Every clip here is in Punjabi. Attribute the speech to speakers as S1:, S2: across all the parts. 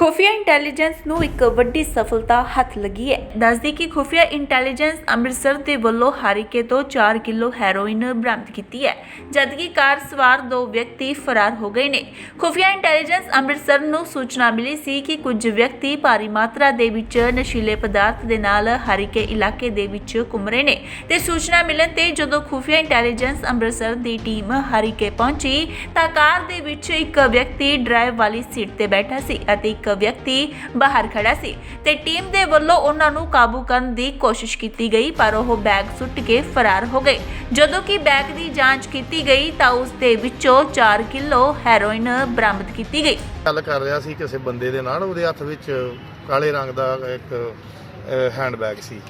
S1: ਖੁਫੀਆ ਇੰਟੈਲੀਜੈਂਸ ਨੂੰ ਇੱਕ ਵੱਡੀ ਸਫਲਤਾ ਹੱਥ ਲੱਗੀ ਹੈ। ਦੱਸਦੀ ਕਿ ਖੁਫੀਆ ਇੰਟੈਲੀਜੈਂਸ ਅੰਮ੍ਰਿਤਸਰ ਦੇ ਵੱਲੋਂ ਹਾਰੀਕੇ ਤੋਂ 4 ਕਿਲੋ ਹੈਰੋਇਨ ਬਰਾਮਦ ਕੀਤੀ ਹੈ, ਜਦਕਿ ਕਾਰ ਸਵਾਰ ਦੋ ਵਿਅਕਤੀ ਫਰਾਰ ਹੋ ਗਏ ਨੇ। ਖੁਫੀਆ ਇੰਟੈਲੀਜੈਂਸ ਅੰਮ੍ਰਿਤਸਰ ਨੂੰ ਸੂਚਨਾ ਮਿਲੀ ਸੀ ਕਿ ਕੁਝ ਵਿਅਕਤੀ ਭਾਰੀ ਮਾਤਰਾ ਦੇ ਵਿੱਚ ਨਸ਼ੀਲੇ ਪਦਾਰਥ ਦੇ ਨਾਲ ਹਾਰੀਕੇ ਇਲਾਕੇ ਦੇ ਵਿੱਚ ਘੁੰਮ ਰਹੇ ਨੇ ਤੇ ਸੂਚਨਾ ਮਿਲਣ ਤੇ ਜਦੋਂ ਖੁਫੀਆ ਇੰਟੈਲੀਜੈਂਸ ਅੰਮ੍ਰਿਤਸਰ ਦੀ ਟੀਮ ਹਾਰੀਕੇ ਪਹੁੰਚੀ, ਤਾਂ ਕਾਰ ਦੇ ਵਿੱਚ ਇੱਕ ਵਿਅਕਤੀ ਡਰਾਈਵ ਵਾਲੀ ਸੀਟ ਤੇ ਬੈਠਾ ਸੀ ਅਤੇ ਇੱਕ ਵਿਅਕਤੀ ਬਾਹਰ ਖੜਾ ਸੀ ਤੇ ਟੀਮ ਦੇ ਵੱਲੋਂ ਉਹਨਾਂ ਨੂੰ ਕਾਬੂ ਕਰਨ ਦੀ ਕੋਸ਼ਿਸ਼ ਕੀਤੀ ਗਈ, ਪਰ ਉਹ ਬੈਗ ਸੁੱਟ ਕੇ ਫਰਾਰ ਹੋ ਗਏ। ਜਦੋਂ ਕਿ ਬੈਗ ਦੀ ਜਾਂਚ ਕੀਤੀ ਗਈ ਤਾਂ ਉਸ ਦੇ ਵਿੱਚੋਂ 4 ਕਿਲੋ ਹੈਰੋਇਨ ਬਰਾਮਦ ਕੀਤੀ ਗਈ।
S2: ਗੱਲ ਕਰ ਰਿਹਾ ਸੀ ਕਿਸੇ ਬੰਦੇ ਦੇ ਨਾਲ, ਉਹਦੇ ਹੱਥ ਵਿੱਚ ਕਾਲੇ ਰੰਗ ਦਾ ਇੱਕ ਹੈਂਡਬੈਗ ਸੀ।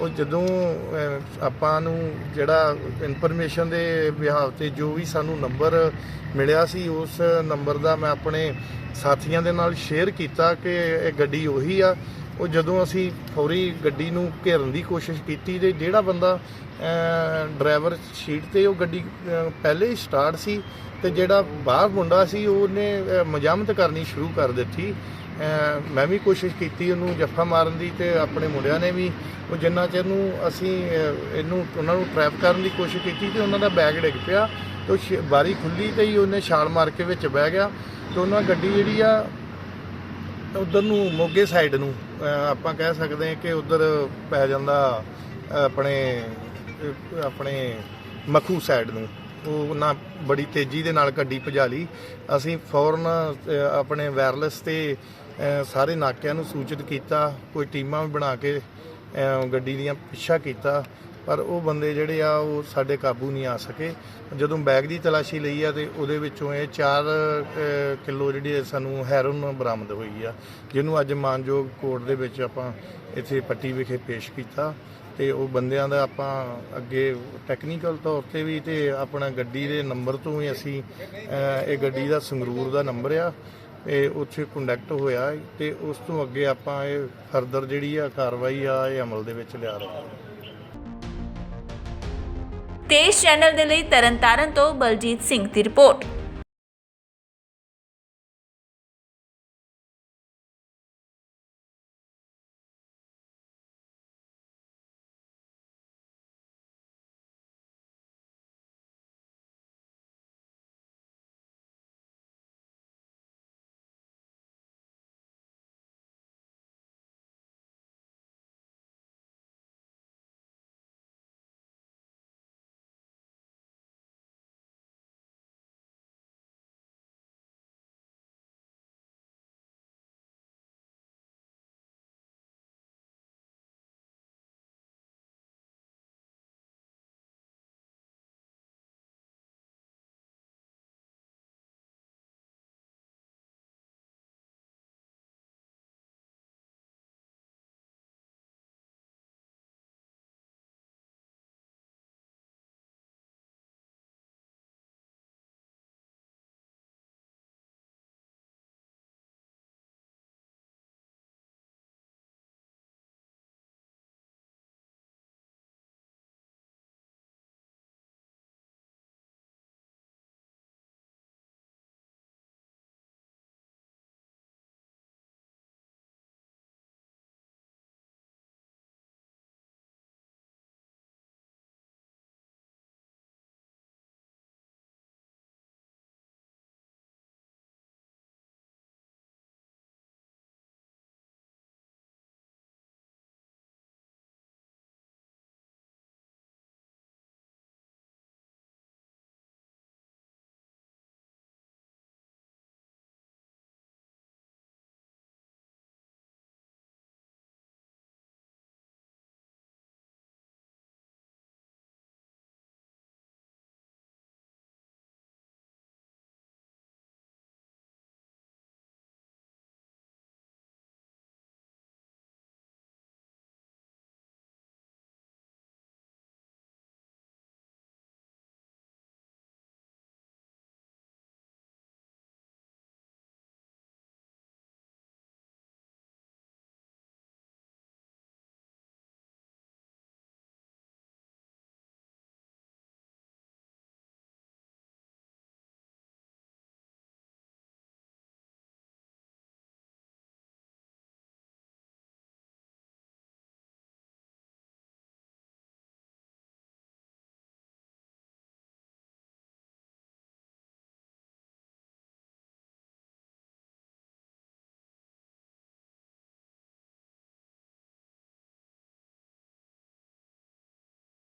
S2: ਉਹ ਜਦੋਂ ਆਪਾਂ ਨੂੰ ਜਿਹੜਾ ਇਨਫੋਰਮੇਸ਼ਨ ਦੇ ਵਿਹਾਰ ਤੇ ਜੋ ਵੀ ਸਾਨੂੰ ਨੰਬਰ ਮਿਲਿਆ ਸੀ, ਉਸ ਨੰਬਰ ਦਾ ਮੈਂ ਆਪਣੇ ਸਾਥੀਆਂ ਦੇ ਨਾਲ ਸ਼ੇਅਰ ਕੀਤਾ ਕਿ ਇਹ ਗੱਡੀ ਉਹੀ ਆ। ਉਹ ਜਦੋਂ ਅਸੀਂ ਫੌਰੀ ਗੱਡੀ ਨੂੰ ਘੇਰਨ ਦੀ ਕੋਸ਼ਿਸ਼ ਕੀਤੀ ਤੇ ਜਿਹੜਾ ਬੰਦਾ ਡਰਾਈਵਰ ਸੀਟ ਤੇ ਉਹ ਗੱਡੀ ਪਹਿਲੇ ਹੀ ਸਟਾਰਟ ਸੀ ਤੇ ਜਿਹੜਾ ਬਾਹਰ ਮੁੰਡਾ ਸੀ ਉਹਨੇ ਮਜ਼ਾਮਤ ਕਰਨੀ ਸ਼ੁਰੂ ਕਰ ਦਿੱਤੀ। ਮੈਂ ਵੀ ਕੋਸ਼ਿਸ਼ ਕੀਤੀ ਉਹਨੂੰ ਜੱਫਾ ਮਾਰਨ ਦੀ ਤੇ ਆਪਣੇ ਮੁੰਡਿਆਂ ਨੇ ਵੀ, ਉਹ ਜਿੰਨਾ ਚਿਰ ਨੂੰ ਅਸੀਂ ਇਹਨੂੰ, ਉਹਨਾਂ ਨੂੰ ਟਰੈਪ ਕਰਨ ਦੀ ਕੋਸ਼ਿਸ਼ ਕੀਤੀ ਤੇ ਉਹਨਾਂ ਦਾ ਬੈਗ ਡਿੱਗ ਪਿਆ ਤੇ ਉਹ ਸ਼- ਬਾਰੀ ਖੁੱਲੀ ਤੇ ਹੀ ਉਹਨੇ ਛਾਲ ਮਾਰ ਕੇ ਵਿੱਚ ਬਹਿ ਗਿਆ ਤੇ ਉਹਨਾਂ ਗੱਡੀ ਜਿਹੜੀ ਆ ਉਧਰ ਨੂੰ ਮੋਗੇ ਸਾਈਡ ਨੂੰ ਆਪਾਂ ਕਹਿ ਸਕਦੇ ਹਾਂ ਕਿ ਉਧਰ ਪੈ ਜਾਂਦਾ ਆਪਣੇ ਆਪਣੇ ਮਖੂ ਸਾਈਡ ਨੂੰ। ਉਹ ਨਾ ਬੜੀ ਤੇਜ਼ੀ ਦੇ ਨਾਲ ਗੱਡੀ ਭਜਾ ਲਈ ਅਸੀਂ ਫੌਰਨ ਆਪਣੇ ਵਾਇਰਲੈਸ ਤੇ ਸਾਰੇ ਨਾਕਿਆਂ ਨੂੰ ਸੂਚਿਤ ਕੀਤਾ, ਕੋਈ ਟੀਮਾਂ ਵੀ ਬਣਾ ਕੇ ਗੱਡੀ ਦੀਆਂ ਪਿੱਛਾ ਕੀਤਾ। ਪਰ ਉਹ ਬੰਦੇ ਜਿਹੜੇ ਆ, ਉਹ ਸਾਡੇ ਕਾਬੂ ਨਹੀਂ ਆ ਸਕੇ। ਜਦੋਂ ਬੈਗ ਦੀ ਤਲਾਸ਼ੀ ਲਈ ਆ ਤੇ ਉਹਦੇ ਵਿੱਚੋਂ ਇਹ 4 ਕਿਲੋ ਜਿਹੜੀ ਸਾਨੂੰ ਹੈਰੋਨ ਬਰਾਮਦ ਹੋਈ ਆ, ਜਿਹਨੂੰ ਅੱਜ ਮਾਨਯੋਗ ਕੋਰਟ ਦੇ ਵਿੱਚ ਆਪਾਂ ਇੱਥੇ ਪੱਟੀ ਵਿਖੇ ਪੇਸ਼ ਕੀਤਾ ਤੇ ਉਹ ਬੰਦਿਆਂ ਦਾ ਆਪਾਂ ਅੱਗੇ ਟੈਕਨੀਕਲ ਤੌਰ ਤੇ ਵੀ ਤੇ ਆਪਣਾ ਗੱਡੀ ਦੇ ਨੰਬਰ ਤੋਂ ਵੀ ਅਸੀਂ ਇਹ ਗੱਡੀ ਦਾ ਸੰਗਰੂਰ ਦਾ ਨੰਬਰ ਆ ਇਹ ਉੱਥੇ ਕੰਡਕਟ ਹੋਇਆ ਤੇ ਉਸ ਤੋਂ ਅੱਗੇ ਆਪਾਂ ਇਹ ਫਰਦਰ ਜਿਹੜੀ ਆ ਕਾਰਵਾਈ ਆ, ਇਹ ਅਮਲ ਦੇ ਵਿੱਚ ਲਿਆ ਰਹੇ ਹਾਂ।
S1: ਤੇਜ਼ ਚੈਨਲ ਦੇ ਲਈ ਤਰਨਤਾਰਨ ਤੋਂ ਬਲਜੀਤ ਸਿੰਘ ਦੀ ਰਿਪੋਰਟ।